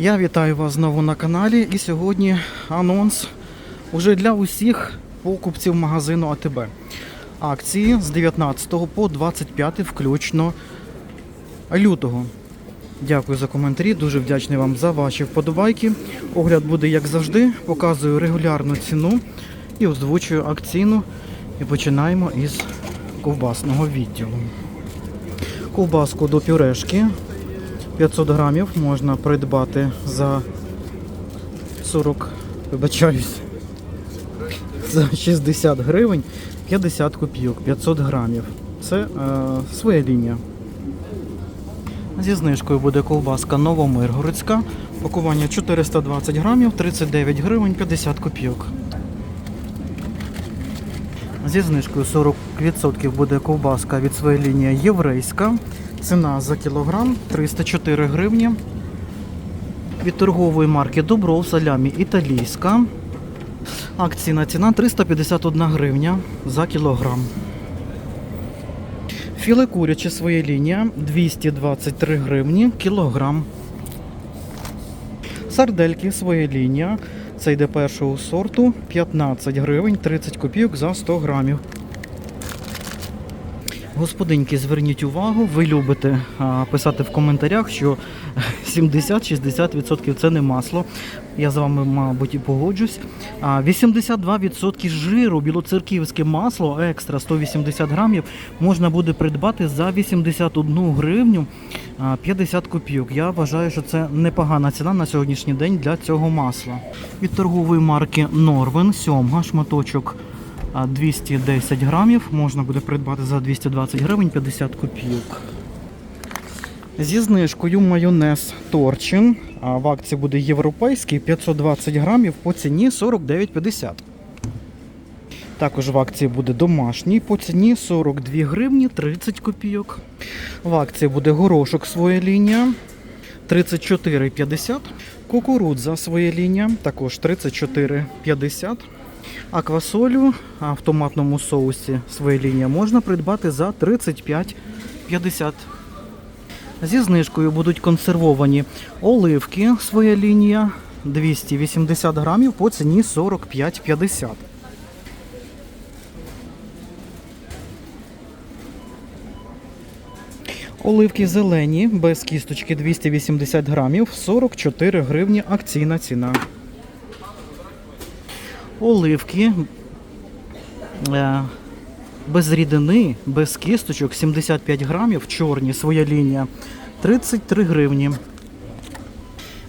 Я вітаю вас знову на каналі. І сьогодні анонс уже для усіх покупців магазину АТБ. Акції з 19 по 25 включно лютого. Дякую за коментарі, дуже вдячний вам за ваші вподобайки. Огляд буде як завжди. Показую регулярну ціну і озвучую акційну. І починаємо із ковбасного відділу. Ковбаску до пюрешки 500 грамів можна придбати за 40, вибачаюсь, за 60 гривень 50 копійок, 500 грамів. Це е, своя лінія. Зі знижкою буде ковбаска Новомиргородська. Пакування 420 грамів, 39 гривень, 50 копійок. Зі знижкою 40% буде ковбаска від своєї лінії єврейська. Ціна за кілограм 304 гривні. Від торгової марки Добров салямі італійська. Акційна ціна 351 гривня за кілограм. Філе куряче своє лінія 223 гривні кілограм. Сардельки своє лінія. Це йде першого сорту 15 гривень 30 копійок за 100 грамів. Господинки, зверніть увагу, ви любите а, писати в коментарях, що 70-60% це не масло. Я з вами, мабуть, і погоджусь. 82% жиру, білоцерківське масло екстра 180 грамів можна буде придбати за 81 гривню 50 копійок. Я вважаю, що це непогана ціна на сьогоднішній день для цього масла. Від торгової марки Норвен сьомга шматочок 210 грамів можна буде придбати за 220 гривень 50 копійок. Зі знижкою майонез Торчин. В акції буде європейський 520 грамів по ціні 49,50. Також в акції буде домашній по ціні 42 гривні 30 копійок. В акції буде горошок своя лінія 34,50. Кукурудза своя лінія також 34,50. А квасолю а в томатному соусі своя лінія можна придбати за 35,50. Зі знижкою будуть консервовані оливки, своя лінія 280 грамів по ціні 45,50. Оливки зелені без кісточки 280 грамів 44 гривні акційна ціна. Оливки е, без рідини, без кісточок 75 грамів, чорні, своя лінія 33 гривні.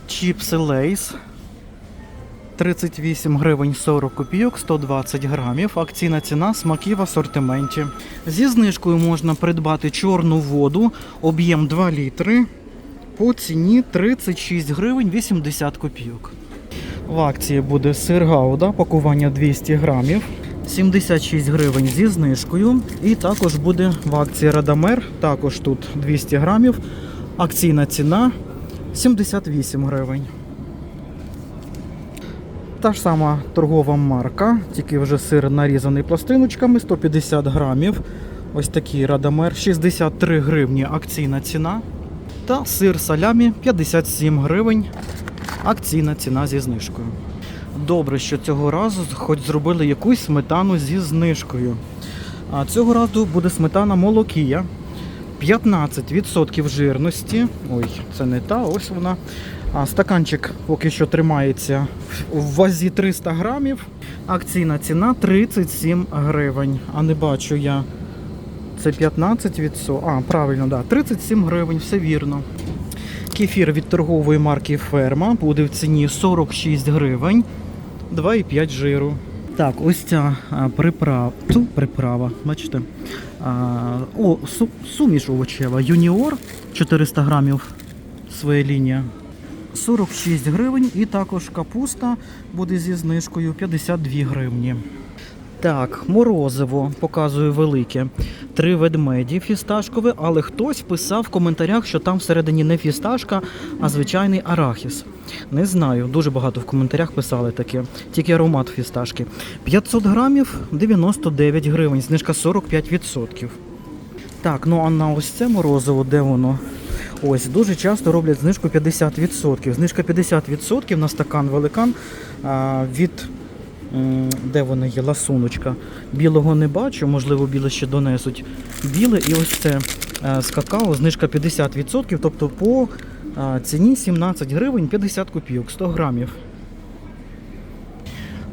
Чіпси Лейс 38 гривень 40 копійок, 120 грамів. Акційна ціна смаки в асортименті. Зі знижкою можна придбати чорну воду, об'єм 2 літри по ціні 36 гривень 80 копійок. В акції буде сир гауда, пакування 200 грамів, 76 гривень зі знижкою. І також буде в акції Радамер, також тут 200 грамів. Акційна ціна 78 гривень. Та ж сама торгова марка, тільки вже сир нарізаний пластиночками, 150 грамів. Ось такий Радамер, 63 гривні акційна ціна. Та сир салямі 57 гривень. Акційна ціна зі знижкою. Добре, що цього разу хоч зробили якусь сметану зі знижкою. А цього разу буде сметана молокія. 15% жирності. Ой, це не та, ось вона. А стаканчик поки що тримається в вазі 300 грамів. Акційна ціна 37 гривень. А не бачу я. Це 15%. А, правильно, да. 37 гривень, все вірно. Кефір від торгової марки Ферма буде в ціні 46 гривень, 2,5 жиру. Так, ось ця приправа, ту, приправа, бачите? А, о, су, суміш овочева. Юніор 400 грамів своя лінія. 46 гривень і також капуста буде зі знижкою 52 гривні. Так, морозиво показую велике. Три ведмеді фісташкове, але хтось писав в коментарях, що там всередині не фісташка, а звичайний арахіс. Не знаю, дуже багато в коментарях писали таке, тільки аромат фісташки. 500 грамів 99 гривень, знижка 45%. Так, ну а на ось це морозиво, де воно? Ось дуже часто роблять знижку 50%. Знижка 50% на стакан великан від де вона є, ласуночка. Білого не бачу, можливо, біле ще донесуть. Біле і ось це е, з какао, знижка 50%, тобто по ціні 17 гривень 50 копійок, 100 грамів.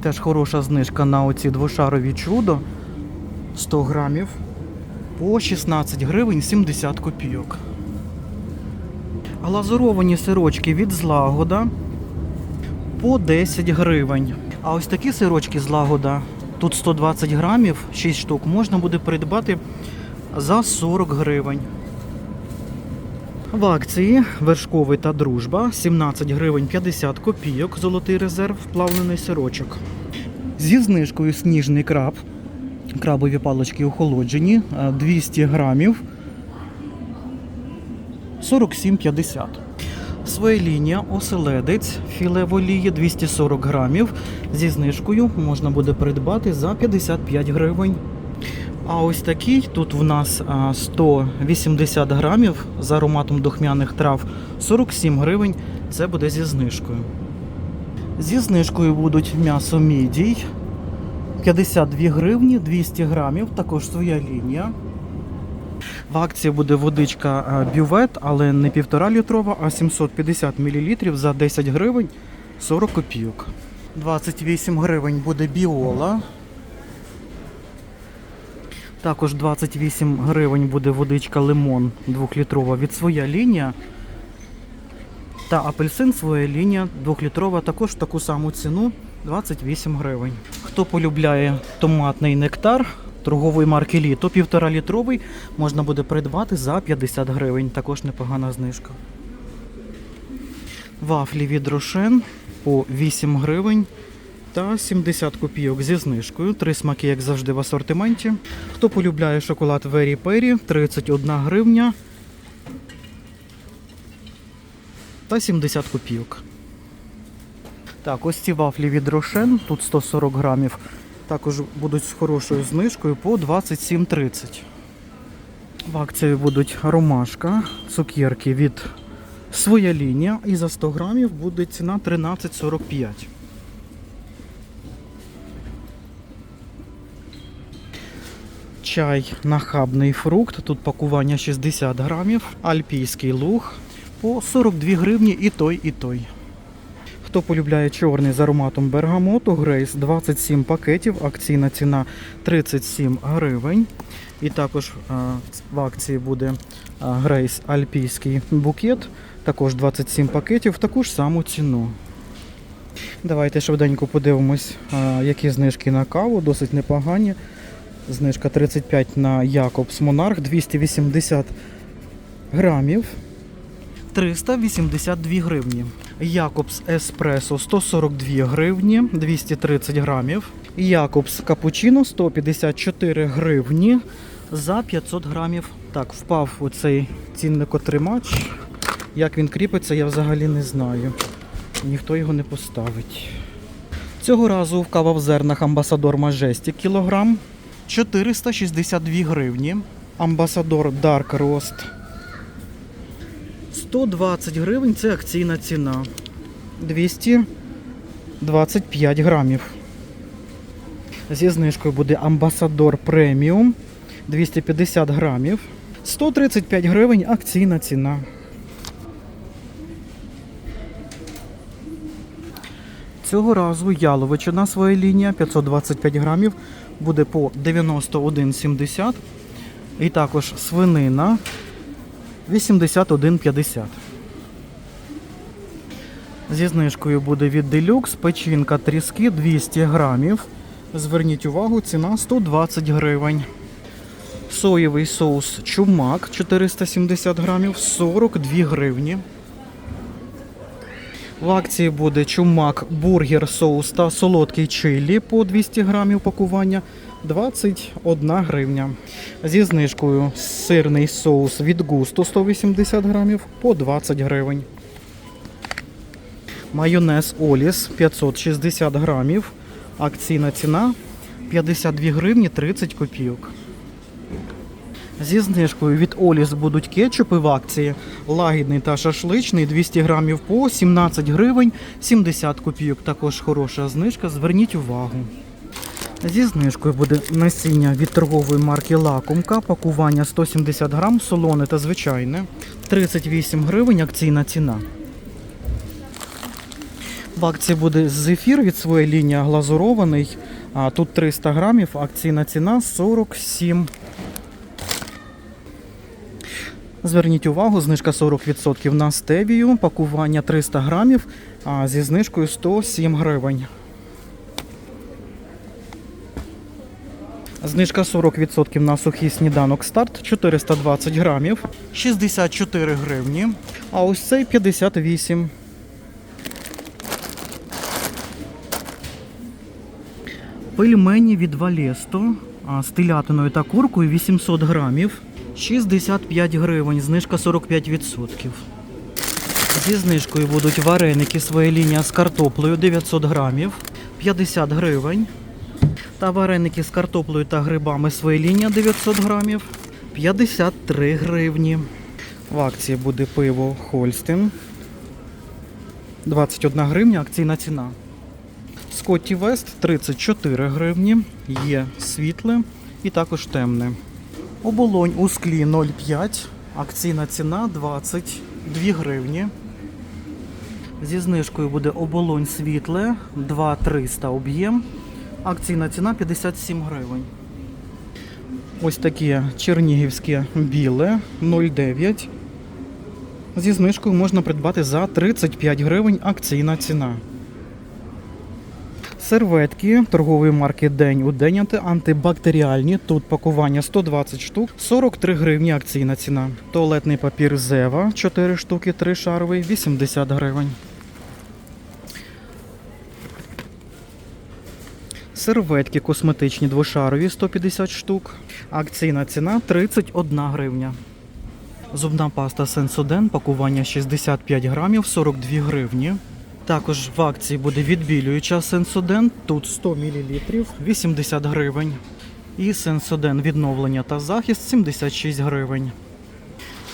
Теж хороша знижка на оці двошарові чудо 100 грамів по 16 гривень 70 копійок. Глазуровані сирочки від злагода по 10 гривень. А ось такі сирочки злагода, тут 120 грамів, 6 штук, можна буде придбати за 40 гривень. В акції вершковий та дружба 17 гривень 50 копійок, золотий резерв, плавлений сирочок. Зі знижкою сніжний краб. Крабові палички охолоджені, е, 200 грамів 47,50. Своєлінія оселедець філе в 240 грамів. Зі знижкою можна буде придбати за 55 гривень. А ось такий тут в нас 180 грамів з ароматом духмяних трав 47 гривень. Це буде зі знижкою. Зі знижкою будуть м'ясо мідій 52 гривні 200 грамів, також своя лінія. В акції буде водичка бювет, але не півтора літрова, а 750 мл за 10 гривень 40 копійок. 28 гривень буде біола. Також 28 гривень буде водичка лимон 2-літрова від своя лінія. Та апельсин своя лінія 2-літрова також таку саму ціну 28 гривень. Хто полюбляє томатний нектар торгової марки Літо, 1,5 літровий, можна буде придбати за 50 гривень. Також непогана знижка. Вафлі від Рошен по 8 гривень та 70 копійок зі знижкою. Три смаки, як завжди, в асортименті. Хто полюбляє шоколад Вері Пері, 31 гривня та 70 копійок. Так, ось ці вафлі від Рошен, тут 140 грамів, також будуть з хорошою знижкою по 27,30. В акції будуть ромашка, цукерки від своя лінія, і за 100 грамів буде ціна 13,45. Чай нахабний фрукт. Тут пакування 60 грамів. Альпійський луг по 42 гривні і той, і той. Хто полюбляє чорний з ароматом бергамоту, Грейс 27 пакетів, акційна ціна 37 гривень. І також в акції буде а, Грейс Альпійський букет, також 27 пакетів, таку ж саму ціну. Давайте швиденько подивимось, які знижки на каву, досить непогані. Знижка 35 на Якобс Монарх 280 грамів. 382 гривні. Якобс Еспресо 142 гривні, 230 грамів. Якобс Капучино 154 гривні за 500 грамів. Так, впав оцей цінникотримач. Як він кріпиться, я взагалі не знаю. Ніхто його не поставить. Цього разу в кава в зернах Амбасадор Majestic кілограм 462 гривні. Амбасадор Dark Roast 120 гривень це акційна ціна. 225 грамів. Зі знижкою буде Амбасадор преміум 250 грамів. 135 гривень акційна ціна. Цього разу яловичина своя лінія 525 грамів буде по 91,70. І також свинина 81,50. Зі знижкою буде від Deluxe, печінка тріски 200 грамів. Зверніть увагу, ціна 120 гривень. Соєвий соус чумак 470 грамів 42 гривні. В акції буде чумак, бургер, соус та солодкий чилі по 200 грамів пакування 21 гривня. Зі знижкою сирний соус від густу 180 грамів по 20 гривень. Майонез Оліс 560 грамів. Акційна ціна 52 гривні 30 копійок. Зі знижкою від Оліс будуть кетчупи в акції. лагідний та шашличний 200 грамів по 17 гривень 70 копійок. Також хороша знижка. Зверніть увагу. Зі знижкою буде насіння від торгової марки Лакомка, пакування 170 грам, солоне та звичайне. 38 гривень акційна ціна. В акції буде зефір від своєї лінії глазурований. Тут 300 грамів, акційна ціна 47. Зверніть увагу, знижка 40% на стевію, пакування 300 грамів, а зі знижкою 107 гривень. Знижка 40% на сухий сніданок старт 420 грамів, 64 гривні. А ось цей 58. Пельмені від Валесто з телятиною та куркою 800 грамів, 65 гривень, знижка 45%. Зі знижкою будуть вареники своя лінія з картоплею 900 грамів, 50 гривень. Та вареники з картоплею та грибами своя лінія 900 грамів, 53 гривні. В акції буде пиво Хольстин. 21 гривня акційна ціна. Скотті Вест 34 гривні, є світле і також темне. Оболонь у склі 0,5, акційна ціна 22 гривні. Зі знижкою буде оболонь світле 2,300 об'єм. Акційна ціна 57 гривень. Ось таке чернігівське біле 0,9. Зі знижкою можна придбати за 35 гривень акційна ціна. Серветки торгової марки День у день антибактеріальні. Тут пакування 120 штук, 43 гривні акційна ціна. Туалетний папір Зева 4 штуки, 3 шаровий, 80 гривень. Серветки косметичні двошарові 150 штук. Акційна ціна 31 гривня. Зубна паста Сенсоден, пакування 65 грамів, 42 гривні. Також в акції буде відбілююча Сенсоден, тут 100 мл, 80 гривень. І Сенсоден відновлення та захист 76 гривень.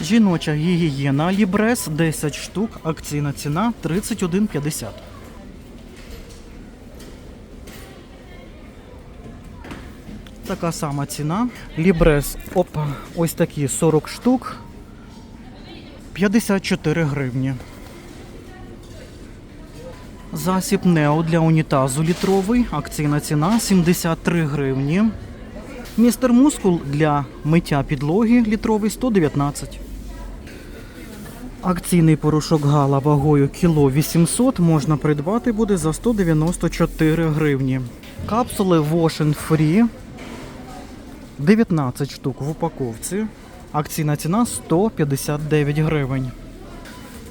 Жіноча гігієна Лібрес 10 штук, акційна ціна 31,50. Така сама ціна. Лібрес, опа, ось такі 40 штук. 54 гривні. Засіб Нео для унітазу літровий. Акційна ціна 73 гривні. Містер Мускул для миття підлоги літровий 119. Акційний порошок Гала вагою кіло 800 можна придбати буде за 194 гривні. Капсули Wash Free 19 штук в упаковці. Акційна ціна 159 гривень.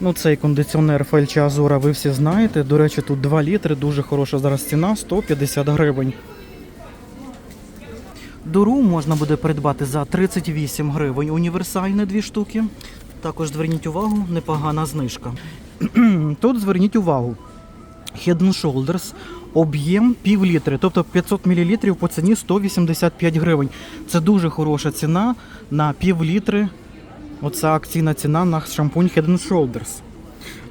Ну, цей кондиціонер Фельча Азура ви всі знаєте. До речі, тут 2 літри, дуже хороша зараз ціна 150 гривень. Дуру можна буде придбати за 38 гривень. Універсальні дві штуки. Також зверніть увагу, непогана знижка. Тут зверніть увагу. Head Shoulders об'єм пів літри, тобто 500 мл по ціні 185 гривень. Це дуже хороша ціна на пів літри. Оця акційна ціна на шампунь Head and Shoulders.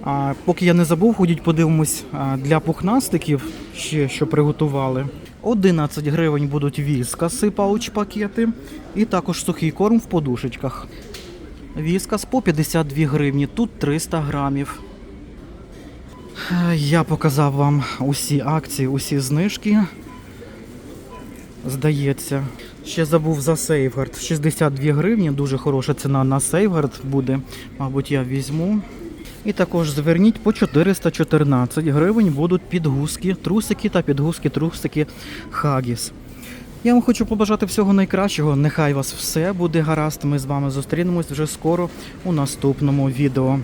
А, поки я не забув, ходіть подивимось для пухнастиків, ще що приготували. 11 гривень будуть віскаси, пауч пакети. І також сухий корм в подушечках. Віскас по 52 гривні, тут 300 грамів. Е, Я показав вам усі акції, усі знижки. Здається. Ще забув за Сейфгард. 62 гривні, дуже хороша ціна на Сейфгард буде. Мабуть, я візьму. І також зверніть по 414 гривень будуть підгузки, трусики та підгузки, трусики Хагіс. Я вам хочу побажати всього найкращого. Нехай вас все буде гаразд. Ми з вами зустрінемось вже скоро у наступному відео.